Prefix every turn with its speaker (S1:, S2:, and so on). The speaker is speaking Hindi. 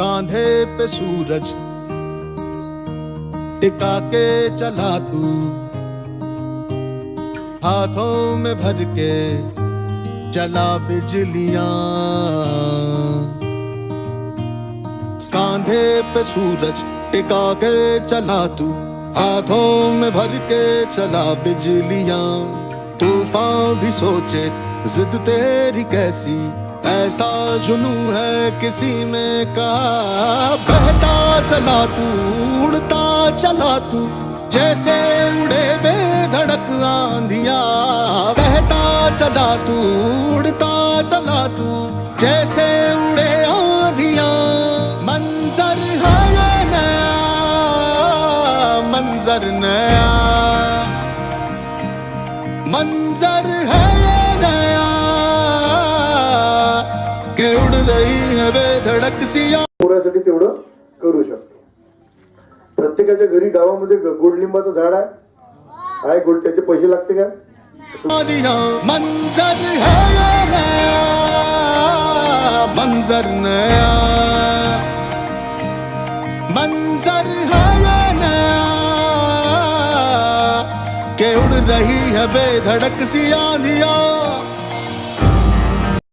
S1: कांधे पे सूरज, टिका के चला तू। हाथों में भर के चला बिजलियाँ। कांधे पे सूरज, टिका के चला तू। हाथों में भर के चला बिजलियाँ। तूफ़ान भी सोचे, जिद तेरी कैसी? ऐसा जुनू है किसी में कहा, बहता चला तू, उड़ता चला तू, जैसे उड़े बेधड़क आंधिया। बहता चला तू, उड़ता चला तू, जैसे उड़े आंधिया। मंजर है नया, मंजर नया। मंजर है के उड़ रही है बेधड़क सिया
S2: पोरासाठी तेवढं करू शकतो. प्रत्येकाच्या घरी गावामध्ये गोडलिंबाचं झाड आहे. आहे गोड त्याचे पैसे लागते का?
S1: मंजर है नया मंजर नया। मंजर है नया के उड़ रही है बेधड़क सी आंधिया